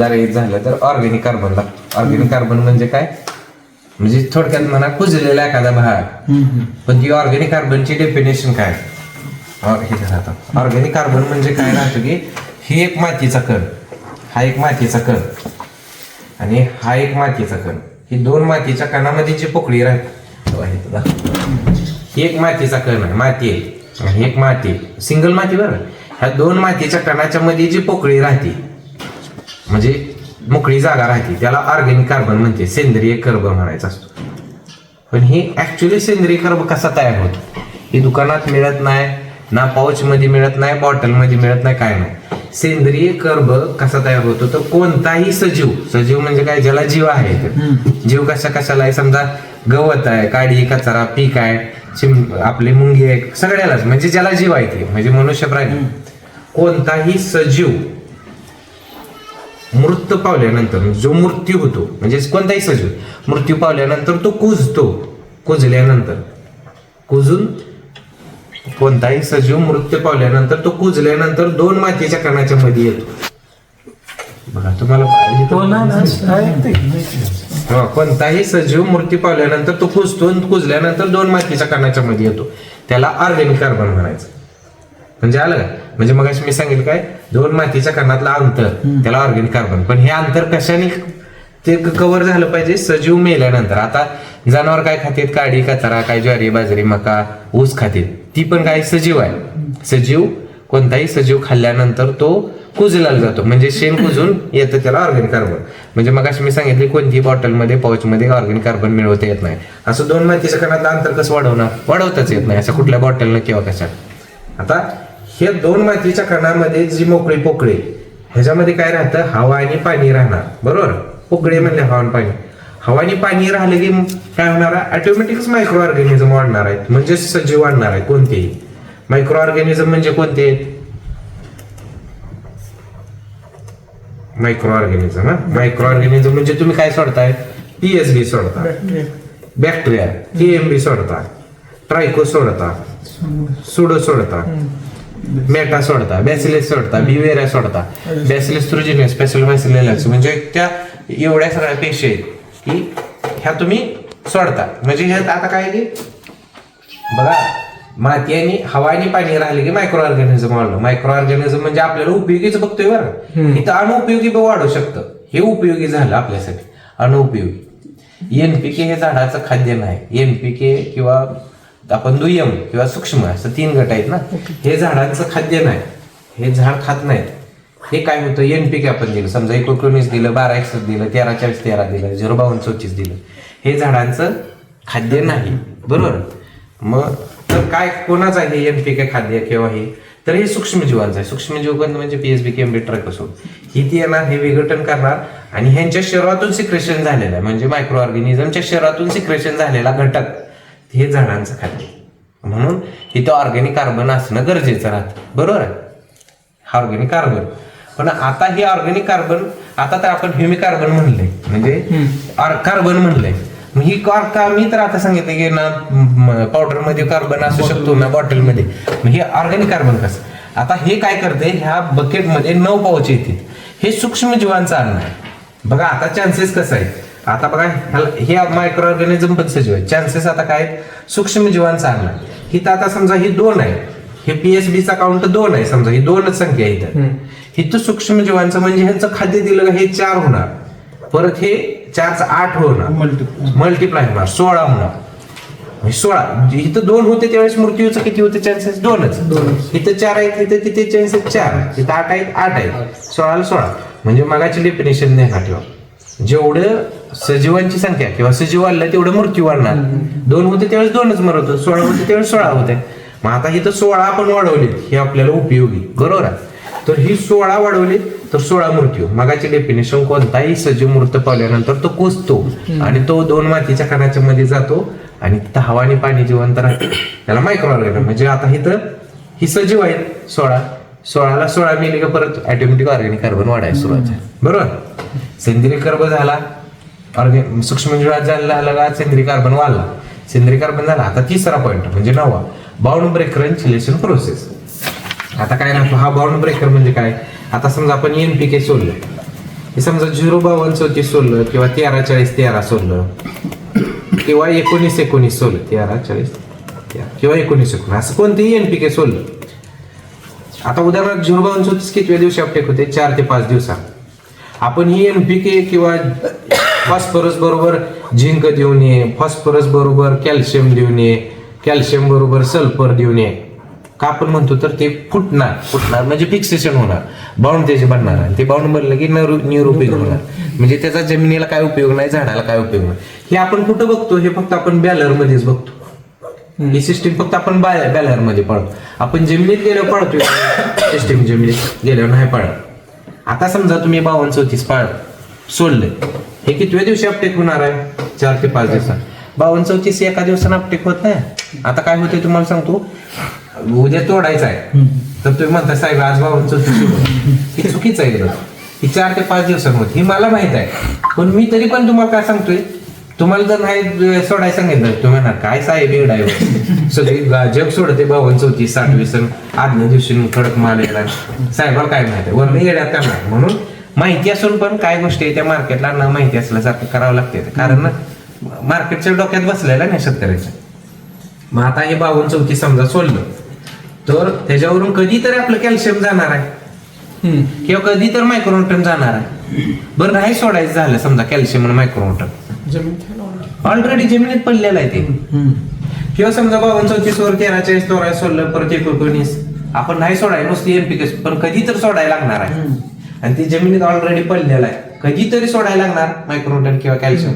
जर हे झालं तर ऑर्गॅनिक कार्बन लागतं ऑर्गॅनिक कार्बन म्हणजे काय? म्हणजे थोडक्यात म्हणा कुजलेला एखादा भाग. पण ती ऑर्गॅनिक कार्बनची डेफिनेशन काय? ऑर्गॅनिक कार्बन म्हणजे काय राहतं की ही एक मातीचा कण. हा एक मातीचा कण. आणि हा एक मातीचा कण. ही दोन मातीच्या कणामध्ये जी पोकळी राहते. हे एक मातीचा कण आहे. माती आहे. आणि एक माती सिंगल माती बरं. ह्या दोन मातीच्या कणाच्या मध्ये जी पोकळी राहते म्हणजे मोकळी जागा राहते. त्याला ऑर्गॅनिक कार्बन म्हणते. सेंद्रिय कर्ब म्हणायचा असतो. पण ही ऍक्च्युली सेंद्रिय कर्ब कसा तयार होतो? ही दुकानात मिळत नाही ना पाऊच मध्ये मिळत नाही बॉटलमध्ये मिळत नाही काय नाही. सेंद्रिय कर्ब कसा तयार होतो? तर कोणताही सजीव सजीव म्हणजे काय? ज्याला जीव आहे. जीव कशा कशाला आहे? समजा गवत आहे काडी कचरा पीक आहे चिम आपली मुंगी आहे सगळ्यालाच. म्हणजे ज्याला जीव आहे ते. म्हणजे मनुष्य प्राणी कोणताही सजीव मृत्यू पावल्यानंतर जो मृत्यू होतो म्हणजे कोणताही सजीव मृत्यू पावल्यानंतर तो कुजतो. कुजल्यानंतर. कुजून कोणताही सजीव मृत्यू पावल्यानंतर तो कुजल्यानंतर दोन मातीच्या कणाच्या मध्ये येतो. बघा तुम्हाला कोणताही सजीव मृत्यू पावल्यानंतर तो कुजतो कुजल्यानंतर दोन मातीच्या कणाच्या मध्ये येतो. त्याला ऑर्गॅनिक कार्बन म्हणायचं. म्हणजे आलं का म्हणजे मग मी सांगितलं काय? दोन मातीच्या कणातलं अंतर त्याला ऑर्गॅनिक कार्बन पण हे अंतर कशाने ते कव्हर झालं पाहिजे? सजीव मेल्यानंतर. आता जनावर काय खातेत? काडी कचरा काय ज्वारी बाजरी मका ऊस खातेत. ती पण काही सजीव आहे. सजीव कोणताही सजीव खाल्ल्यानंतर तो कुजला जातो. म्हणजे शेण कुजून येतं त्याला ऑर्गॅनिक कार्बन म्हणजे मग मी सांगितले कोणतीही बॉटलमध्ये पाऊचमध्ये ऑर्गॅनिक कार्बन मिळवता येत नाही. असं दोन मातीच्या कणातलं अंतर कसं वाढवणार वाढवताच येत नाही. असं कुठल्या बॉटलनं किंवा कशात. आता हे दोन मातीच्या कणामध्ये जी मोकळी पोकळी. ह्याच्यामध्ये काय राहतं? हवा आणि पाणी राहणार. बरोबर? पोकळी म्हणजे हवा आणि पाणी. हवा आणि पाणी राहिले की काय होणार आहे? ऑटोमॅटिकच मायक्रो ऑर्गॅनिझम वाढणार आहेत. म्हणजे सजीव वाढणार आहे कोणतेही. मायक्रो ऑर्गॅनिझम म्हणजे कोणते? मायक्रो ऑर्गॅनिझम हा? मायक्रो ऑर्गॅनिझम म्हणजे तुम्ही काय सोडताय? पीएसबी सोडता. बॅक्टेरिया केएमबी सोडता ट्रायको सोडता. सुडो. सोडता मेटा सोडता बॅसिलिस सोडता बिवेरिया सोडता. बॅसिलिस थ्रुजिनियस स्पेशल बॅसिलिस म्हणजे त्या एवढ्या सगळ्या पेशी आहेत की ह्या तुम्ही सोडता. म्हणजे ह्यात आता काय की बघा माती आणि हवा आणि पाणी राहिले की मायक्रो ऑर्गॅनिझम वाढलं. मायक्रो ऑर्गॅनिझम म्हणजे आपल्याला उपयोगीच बघतोय बरं. इथं अनुपयोगी वाढू शकतं. हे उपयोगी झालं आपल्यासाठी. अनुपयोगी एनपीके हे झाडाचं खाद्य नाही. एनपीके किंवा आपण दुय्यम किंवा सूक्ष्म असं तीन गट आहेत ना. हे झाडांचं खाद्य नाही हे झाड खात नाहीत. हे काय होतं? एनपीके आपण दिलं. समजा एकोणीस दिलं बारा एकसष्ट दिलं तेरा चाळीस तेरा दिलं झिरो बावन्न चौतीस दिलं. हे झाडांचं खाद्य नाही. बरोबर? मग तर काय कोणाचं आहे एनपीके खाद्य किंवा हे? तर हे सूक्ष्मजीवांचं आहे. सूक्ष्मजीव म्हणजे पीएसबी केएमबी ट्रॅकोसोड ही ती येणार हे विघटन करणार आणि ह्यांच्या शरीरातून सिक्रेशन झालेलं आहे. म्हणजे मायक्रो ऑर्गॅनिझमच्या शरीरातून सिक्रेशन झालेला घटक. हे झाडांचं खाद्य. म्हणून इथं ऑर्गॅनिक कार्बन असणं गरजेचं राहतं. बरोबर आहे? ऑर्गॅनिक कार्बन पण आता हे ऑर्गॅनिक कार्बन आता तर आपण ह्युमिक कार्बन म्हणलंय. म्हणजे कार्बन म्हणलंय. मग ही मी तर आता सांगितलं की ना पावडरमध्ये कार्बन असू शकतो ना बॉटलमध्ये. मग हे ऑर्गॅनिक कार्बन कसं? आता हे काय करते ह्या बकेटमध्ये नऊ पावचे येतील. हे सूक्ष्म जीवांचं अन्न आहे. बघा आता चान्सेस कसं आहे? आता बघा हे मायक्रो ऑर्गॅनिझम पण सजीव आहे चान्सेस आता काय आहेत? सूक्ष्म जीवांचं अन्न आहे. ही तर आता समजा ही दोन आहे. हे पीएसबीचा काउंट दोन आहे. समजा ही दोनच संख्या आहे इथं. इथं सूक्ष्म जीवांचं म्हणजे ह्यांचं खाद्य दिलं का? हे चार होणार. परत हे चारचं आठ होणार. मल्टिपल मल्टिप्लाय होणार. सोळा होणार. म्हणजे सोळा. इथं दोन होते त्यावेळेस मृत्यूचं किती होते? चान्सेस दोनच. इथं चार आहेत इथं किती? चान्सेस चार. इथं आठ आहेत आठ आहेत. सोळाला सोळा. म्हणजे मगाची डेफिनेशन नाही ठेवा? जेवढं सजीवांची संख्या किंवा सजीव वाढलं तेवढं मृत्यू वाढणार. दोन होते त्यावेळेस दोनच मरत होते. सोळा होते त्यावेळेस सोळा होते. मग आता इथं सोळा आपण वाढवले हे आपल्याला उपयोगी. बरोबर आहे? तर ही सोळा वाढवली तर सोळा मृत्यू. मगाची डेफिनेशन कोणताही सजीव मृत पावल्यानंतर तो कुजतो आणि तो दोन मातीच्या कणाच्या मध्ये जातो आणि हवा आणि पाणी जिवंत राहते. त्याला मायक्रो ऑर्गॅनिझम म्हणजे आता इथं ही सजीव आहेत सोळा. सोळाला सोळा मिली का परत ऑटोमॅटिक ऑर्गॅनिक कार्बन वाढायला सुरुवात झाली. बरोबर? सेंद्रिय कार्बन झाला ऑर्गॅ सूक्ष्मजीवात झाला लगा सेंद्रिय कार्बन वाढला. सेंद्रिय कार्बन झाला. आता तिसरा पॉईंट म्हणजे नवा बाउंड ब्रेकर चिलेशन प्रोसेस आता काय राहतो हा बाउंड ब्रेकर म्हणजे काय? आता समजा आपण एन पी के सोडलं. हे समजा झिरो बावन्न चौतीस सोडलं किंवा तेरा चाळीस तेरा सोडलं किंवा एकोणीस एकोणीस सोडलं तेरा चाळीस किंवा एकोणीस एकोणीस असं कोणतेही के सोडलं. आता उदाहरणार्थ झिरो बावन्न चौतीस कितव्या दिवशी अपटेक होते? चार ते पाच दिवसात. आपण ही एन पी के किंवा फॉस्फरस बरोबर झिंक देऊन ये फॉस्फरस बरोबर कॅल्शियम देऊन ये कॅल्शियम बरोबर सल्फर देऊन ये. का आपण म्हणतो तर ते फुटणार फुटणार. म्हणजे फिक्सेशन होणार. बाउंड त्याचे बनणार आणि ते बाउंड बनलं की नर निरुपयोग होणार. म्हणजे त्याचा जमिनीला काय उपयोग नाही झाडाला काय उपयोग नाही. हे आपण कुठं बघतो? हे फक्त आपण बॅलर मध्येच बघतो ही सिस्टीम फक्त आपण बॅलरमध्ये पळतो. आपण जमिनीत गेल्यावर पळतोय. सिस्टीम जमिनीत गेल्यावर नाही पळत. आता समजा तुम्ही बावन्न चौतीस पाळ सोडले. हे कितव्या दिवशी अपटेक होणार आहे? चार ते पाच दिवसात. बावन्न चौतीस एका दिवसानं अपटेक होत नाही. आता काय होते तुम्हाला सांगतो? उद्या तोडायचं आहे. तर तुम्ही म्हणता साहेब आज बावन्न चौतीस हे चुकीचं आहे ही चार ते पाच दिवसांमध्ये ही मला माहीत आहे. पण मी तरी पण तुम्हाला काय सांगतोय? तुम्हाला जर नाही सोडायला सांगितलं तुम्ही म्हणा काय साहेब एवढा सगळी जग सोडते बावन्न चौतीस साठ वीस आदल्या दिवशी कडक माल येणार साहेबाला काय माहिती वरण येड्यात करणार म्हणून माहिती असून पण काय गोष्टी आहे त्या मार्केटला न माहिती असल्यासारखं करावं लागते. कारण मार्केटच्या डोक्यात बसलेला नाही शेतकऱ्याच्या मग आता हे बावन्न चौतीस समजा सोडलं तर त्याच्यावरून कधीतरी आपलं कॅल्शियम जाणार आहे. किंवा कधी तर मायक्रोन्यूटन जाणार आहे. बरं नाही सोडायचं झालं समजा कॅल्शियम आणि मायक्रोन्यूटन ऑलरेडी जमिनीत पडलेलं आहे ते. किंवा समजा बावन्न चौतीस वर तेरा चाळीस चौरा सोडलं परत एकोणीस. आपण नाही सोडाय नुसती एनपीके पण कधी तर सोडायला लागणार आहे. आणि ते जमिनीत ऑलरेडी पडलेलं आहे. कधीतरी सोडायला लागणार मायक्रोन्यूटन किंवा कॅल्शियम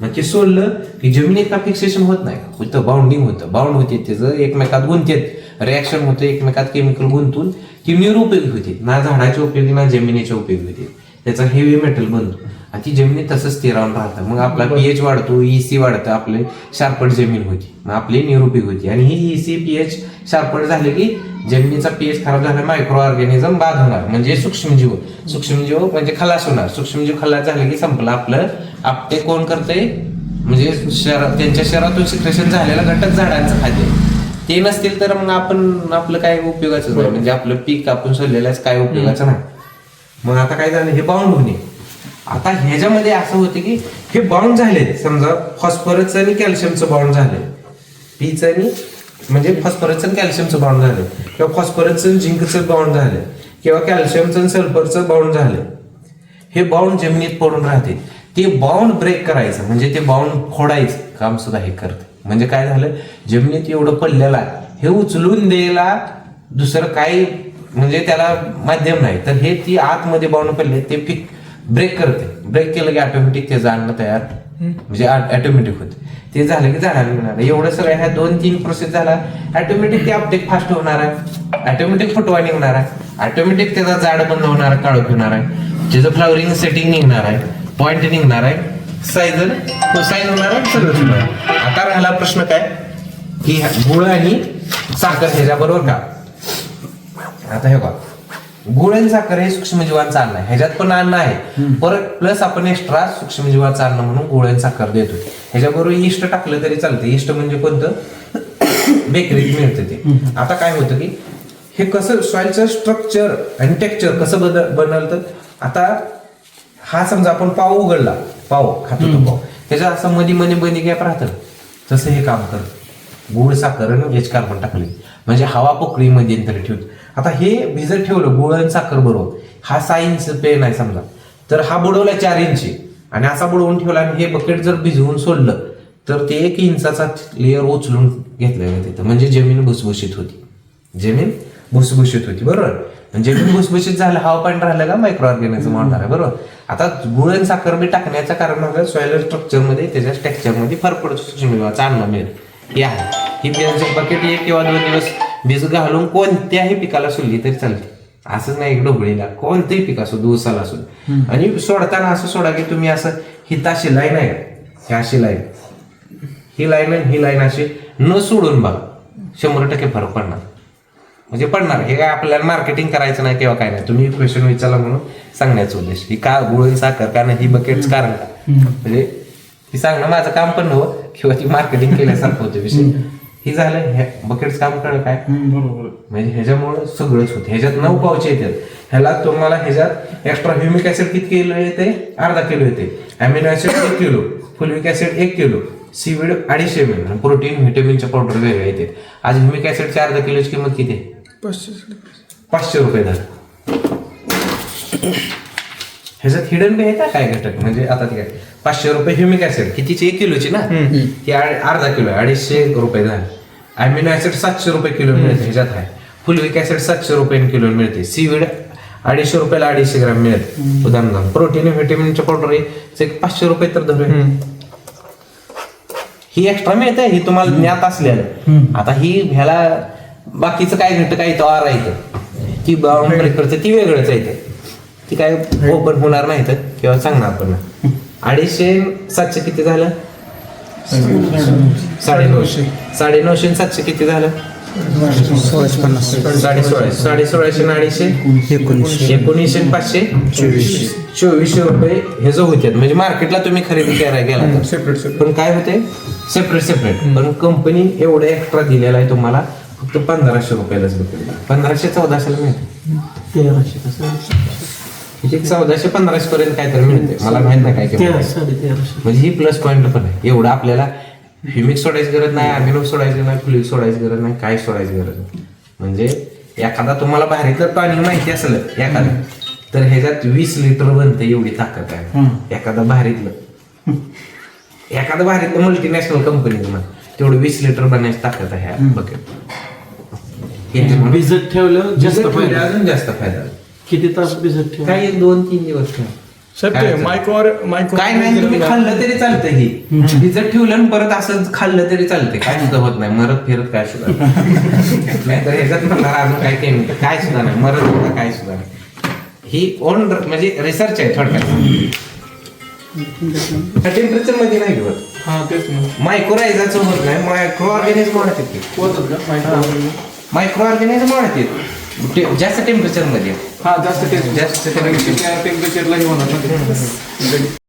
मग ते सोडलं की जमिनीत का फिक्सेशन होत नाही? होतं बाउंडिंग होतं. बाउंड होते त्याचं एकमेकात गुंतेत. रिॲक्शन होतं एकमेकात केमिकल गुंतून ती निरुपयोगी होते. ना झाडाच्या उपयोगी ना जमिनीच्या उपयोगी होते. त्याचा हेवी मेटल बनतो. आणि ती जमिनीत तसंच स्थिर राहून राहतं. मग आपला पीएच वाढतो ईसी वाढतं. आपले शार्पट जमीन होती. मग आपली निरुपयोगी होती. आणि ही ईसी पीएच शार्पट झाले की जमिनीचा पीएच खराब झाला मायक्रो ऑर्गॅनिझम बाद होणार. म्हणजे सूक्ष्मजीव. सूक्ष्मजीव म्हणजे खलास होणार. सूक्ष्मजीव खलास झाले की संपलं. आपलं आपटे कोण करते म्हणजे शहरात त्यांच्या शहरातून सिक्रेशन झालेला घटक झाडांचं खाद्य ते नसतील तर मग आपण आपलं काय उपयोगाचं? नाही म्हणजे आपलं पीक आपण सोडलेलं आहे, काय उपयोगाचं नाही. मग आता काय झालं? हे बाउंड होणे आता ह्याच्यामध्ये असं होतं की हे बाउंड झाले समजा फॉस्फरसचं आणि कॅल्शियमचं बाउंड झाले पीचं आणि म्हणजे फॉस्फरसचं आणि कॅल्शियमचं बाउंड झालं. किंवा फॉस्फरसचं झिंकचं बाउंड झालं. किंवा कॅल्शियमचं आणि सल्फरचं बाउंड झालं. हे बाउंड जमिनीत पडून राहते. ते बाउंड ब्रेक करायचं. म्हणजे ते बाउंड फोडायचं. काम सुद्धा हे करते. म्हणजे काय झालं? जमिनीत एवढं पडलेलं आहे हे उचलून द्यायला दुसरं काही म्हणजे त्याला माध्यम नाही. तर हे ती आतमध्ये बाउंड पडले ते पिक ब्रेक करते. ब्रेक केलं की ऑटोमॅटिक ते जाणं तयार म्हणजे ऑटोमॅटिक होत. ते झालं की झाडाला मिळणार एवढं सगळं ह्या दोन तीन प्रोसेस झाला ऑटोमॅटिक ते अपडेट फास्ट होणार आहे. ऑटोमॅटिक फुटवा निघणार आहे. ऑटोमॅटिक त्याचा जाड बंद होणार आहे काळोख होणार आहे. त्याचं फ्लावरिंग सेटिंग निघणार आहे. पॉइंट निघणार आहे. साईज साईज होणार आहे. सगळं होणार आहे. आता राहिला प्रश्न काय? की गुळ आणि साखर ह्याच्याबरोबर का? आता हे बघा. गुळ आणि साखर हे सूक्ष्मजीवांचं अन्न आहे. ह्याच्यात पण अन्न आहे. परत प्लस आपण एक्स्ट्रा सूक्ष्मजीवाचं अन्न म्हणून गुळ आणि साखर देतो ह्याच्याबरोबर इष्ट टाकलं तरी चालतं इष्ट म्हणजे कोणतं? बेकरीत मिळतं ते. आता काय होतं की हे कसं सॉइलचं स्ट्रक्चर आणि टेक्स्चर कसं बद बनवतं आता हा समजा आपण पाव उघडला. पाव खातो तो पाव. त्याच्या असं मध्ये मध्ये मध्ये गॅप राहतं. तसं हे काम करतं. गुळ साखर आणि एच कार्बन टाकले. म्हणजे हवा पोकळीमध्ये तरी ठेवतो आता हे भिजत ठेवलं गुळ आणि साखर बरोबर. हा सहा इंच पेन आहे समजा. तर हा बुडवला चार इंची आणि असा बुडवून ठेवला आणि हे बकेट जर भिजवून सोडलं तर ते एक इंचाचा लेअर उचलून घेतलेलं तिथं. म्हणजे जमीन भुसभुशीत होती. जमीन भुसभुशीत होती बरोबर? जमीन भुसभुशीत झालं हवा पाणी राहिलं का मायक्रो ऑर्गॅनिझम वाढणार आहे बरोबर? आता गुळ आणि साखर बी टाकण्याचं कारण म्हणजे सॉइल स्ट्रक्चरमध्ये त्याच्या स्ट्रक्चरमध्ये फरक पडतो अन्न मिळेल. हे आहे ही बियाचं बकेट एक किंवा दोन दिवस वीज घालून कोणत्याही पिकाला सोडली तरी चालते. असंच नाही डोबळीला कोणतेही पीक असो दिवसाला असो. आणि सोडताना असं सोडा की तुम्ही असं हिताशी लाईन आहे. ही अशी लाईन ही लाईन आणि ही लाईन अशी न सोडून बघा. शंभर टक्के फरक पडणार. म्हणजे पडणार. हे काय आपल्याला मार्केटिंग करायचं नाही किंवा काय नाही. तुम्ही क्वेश्चन विचारला म्हणून सांगण्याचा उद्देश. ही का गुळ आणि साखर? कारण ही बकेटच कारण. म्हणजे ही सांगणं माझं काम पण नव्हतं किंवा ती मार्केटिंग केल्यासारखं होतं विषय. हे झालं बकेटचं काम कळलं काय? बरोबर. म्हणजे ह्याच्यामुळं सगळंच होतं. ह्याच्यात नऊ पावचे येतात. ह्याला तुम्हाला ह्याच्यात एक्स्ट्रा ह्युमिक ऍसिड किती किलो येते अर्धा किलो येते. अमिनो ऍसिड एक किलो फुलविक ऍसिड एक किलो सीवीड अडीचशे एम एल प्रोटीन व्हिटॅमिनच्या पावडर वेगळे येते आज ह्युमिक ऍसिडची अर्धा किलोची किंमत किती? आहे पाचशे रुपये झालं ह्याच्यात हिडन बी आहे का? काय घटक? म्हणजे आता ते काय? पाचशे रुपये ह्युमिक ऍसिड कितीची? एक किलोची ना? ती अर्धा किलो आहे, अडीचशे रुपये झाले अमिनो ऍसिड सातशे रुपये किलो मिळते ह्याच्यात आहे. फुलविक ऍसिड सातशे रुपये किलो मिळते. सीवीड अडीचशे रुपयाला अडीचशे ग्राम मिळते. उदाहरण प्रोटीन व्हिटॅमिनच्या पावडर आहे. एक पाचशे रुपये तर धरूया. ही एक्स्ट्रा मिळते ही तुम्हाला ज्ञात असलेलं आता ही ह्याला बाकीचं काय घटक आहे तो आर आहे बाउंड ब्रेकरचं ती वेगळंच आहे ते. ती काय ओपन होणार नाही तर किंवा सांगणार पण. अडीचशे सातशे किती झालं? साडेनऊशे. साडेनऊशे आणि सातशे किती झालं? साडे सोळाशे साडे सोळाशे अडीचशे? एकोणीसशे. आणि पाचशे? चोवीसशे. चोवीसशे रुपये हे जो होते म्हणजे मार्केटला तुम्ही खरेदी करायला गेला. सेपरेट पण काय होते? सेपरेट सेपरेट पण कंपनी एवढं एक्स्ट्रा दिलेला आहे तुम्हाला फक्त पंधराशे रुपयालाच पंधराशे चौदाशेला मिळते. तेराशे कसं? म्हणजे चौदाशे पंधराशे पर्यंत काय तर मिळते मला माहीत नाही काय किंमत आहे. म्हणजे ही प्लस पॉईंट पण आहे. एवढं आपल्याला ह्युमिक सोडायची गरज नाही अमिनो सोडायची नाही फ्लुइक सोडायची गरज नाही काय सोडायची गरज नाही. म्हणजे एखादा तुम्हाला बाहेरचं टॉनिक माहिती असेल एखादं तर ह्याच्यात वीस लिटर बनते एवढी ताकद आहे. एखादा बाहेरीतलं एखादं बाहेरीतलं मल्टीनॅशनल कंपनी तुम्हाला तेवढं वीस लिटर बनायची ताकद आहे. बकेट भिजत ठेवलं जास्त फायदा. अजून जास्त फायदा. किती तास भिजत ठेवलं काय एक दोन तीन दिवस ठेवा. साहेब ते? मायक्रो काय नाही तुम्ही खाल्लं तरी चालतं ही. भिजत ठेवलं आणि परत असं खाल्लं तरी चालते काय सुद्धा होत नाही. मरत फिरत काय सुद्धा नाही. तर ह्याच्यात म्हणणार अजून काय केमिकल काय सुद्धा नाही. मरत सुद्धा काय सुद्धा नाही. ही ओन म्हणजे रिसर्च आहे थोडक्यात. टेम्परेचरमध्ये नाही घेत हा तेच ना. मायक्रोरायझाचं होत नाही. मायक्रो ऑर्गॅनिझम वाढतात ते. होतात का? मायक्रो मायक्रो ऑर्गॅनिझम वाढतात. ते जास्त टेम्परेचरमध्ये. हा जास्त टेस्ट जास्त टेम्परेचरला होणार ना ते.